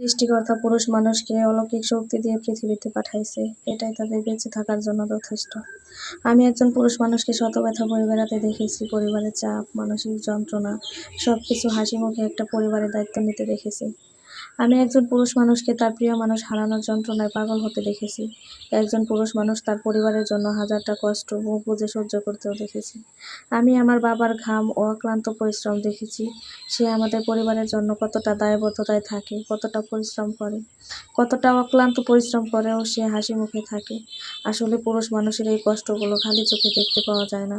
সৃষ্টিকর্তা পুরুষ মানুষকে অলৌকিক শক্তি দিয়ে পৃথিবীতে পাঠাইছে। এটাই তাদের বেঁচে থাকার জন্য যথেষ্ট। আমি একজন পুরুষ মানুষকে শত ব্যথা বয়ে বেড়াতে দেখেছি, পরিবারের চাপ, মানসিক যন্ত্রণা সব কিছু হাসি মুখে একটা পরিবারের দায়িত্ব নিতে দেখেছি। আমি একজন পুরুষ মানুষকে তার প্রিয় মানুষ হারানোর যন্ত্রণায় পাগল হতে দেখেছি। একজন পুরুষ মানুষ তার পরিবারের জন্য হাজারটা কষ্ট, মুখ বুঝে সহ্য করতেও দেখেছি। আমি আমার বাবার ঘাম ও অক্লান্ত পরিশ্রম দেখেছি। সে আমাদের পরিবারের জন্য কতটা দায়বদ্ধতায় থাকে, কতটা পরিশ্রম করে, কতটা অক্লান্ত পরিশ্রম করেও সে হাসি মুখে থাকে। আসলে পুরুষ মানুষের এই কষ্টগুলো খালি চোখে দেখতে পাওয়া যায় না।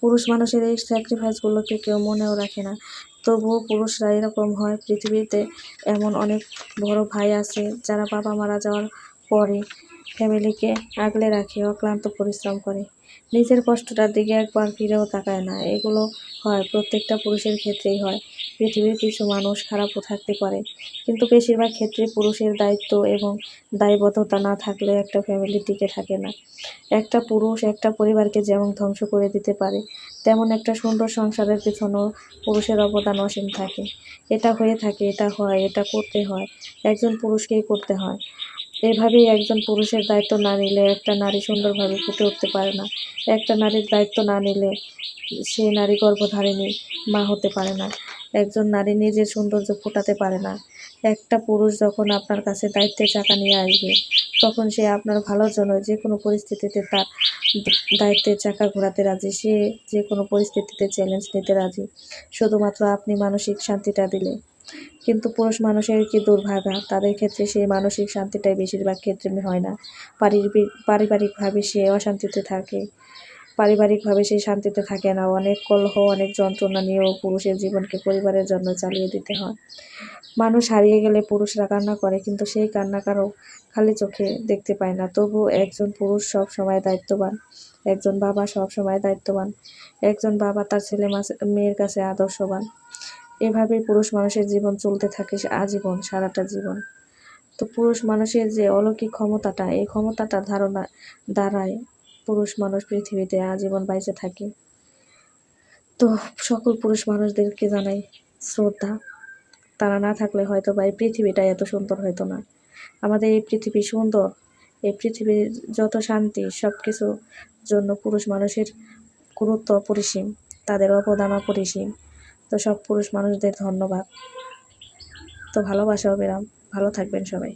পুরুষ মানুষের এই স্যাক্রিফাইসগুলোকে কেউ মনেও রাখে না। তবুও পুরুষরা এরকম হয়। পৃথিবীতে এমন অনেক বড় ভাই আছে যারা বাবা মারা যাওয়ার পরে ফ্যামিলিকে আগলে রাখে, অক্লান্ত পরিশ্রম করে। নিজের কষ্টটার দিকে একবার ফিরেও তাকায় না। এগুলো হয়, প্রত্যেকটা পুরুষের ক্ষেত্রেই হয়। পৃথিবীর কিছু মানুষ খারাপও থাকতে পারে, কিন্তু বেশিরভাগ ক্ষেত্রে পুরুষের দায়িত্ব এবং দায়বদ্ধতা না থাকলে একটা ফ্যামিলি টিকে থাকে না। একটা পুরুষ একটা পরিবারকে যেমন ধ্বংস করে দিতে পারে, তেমন একটা সুন্দর সংসারের পেছনেও পুরুষের অবদান অসীম থাকে। এটা হয়ে থাকে, এটা হয়, এটা করতে হয়। একজন পুরুষকেই করতে হয়। এভাবেই একজন পুরুষের দায়িত্ব না নিলে একটা নারী সুন্দরভাবে ফুটে উঠতে পারে না। একটা নারীর দায়িত্ব না নিলে সে নারী গর্ভধারিণী মা হতে পারে না। একজন নারী নিজের সৌন্দর্য ফোটাতে পারে না। একটা পুরুষ যখন আপনার কাছে দায়িত্বের চাকা নিয়ে আসবে, তখন সে আপনার ভালোর জন্য যে কোনো পরিস্থিতিতে তার দায়িত্বের চাকা ঘোরাতে রাজি, সে যে কোনো পরিস্থিতিতে চ্যালেঞ্জ নিতে রাজি। শুধুমাত্র আপনি মানসিক শান্তিটা দিলে। কিন্তু পুরুষ মানুষের কি দুর্ভাগা? তাদের ক্ষেত্রে সেই মানসিক শান্তিটাই বেশিরভাগ ক্ষেত্রে হয় না। পারিবারিকভাবে সে অশান্তিতে থাকে। পারিবারিকভাবে সে শান্তিতে থাকে না। অনেক কলহ, অনেক যন্ত্রণা নিয়েও পুরুষের জীবনকে পরিবারের জন্য চালিয়ে দিতে হয়। মানুষ হারিয়ে গেলে পুরুষরা কান্না করে, কিন্তু সেই কান্না কারও খালি চোখে দেখতে পায় না। তবু একজন পুরুষ সব সময় দায়িত্ববান। একজন বাবা সব সময় দায়িত্ববান। একজন বাবা তার ছেলে মেয়ের কাছে আদর্শবান। এভাবেই পুরুষ মানুষের জীবন চলতে থাকে আজীবন, সারাটা জীবন। তো পুরুষ মানুষের যে অলৌকিক ক্ষমতাটা, এই ক্ষমতাটার ধারণা দ্বারাই পুরুষ মানুষ পৃথিবীতে আজীবন বাইচে থাকে। তো সকল পুরুষ মানুষদেরকে জানাই শ্রদ্ধা। তারা না থাকলে হয়তো বা এই পৃথিবীটা এত সুন্দর হতো না। আমাদের এই পৃথিবী সুন্দর, এই পৃথিবীর যত শান্তি সব কিছুর জন্য পুরুষ মানুষের গুরুত্ব অপরিসীম, তাদের অবদান অপরিসীম। তো সব পুরুষ মানুষদের ধন্যবাদ। তো ভালোবাসাও বেরাম। ভালো থাকবেন সবাই।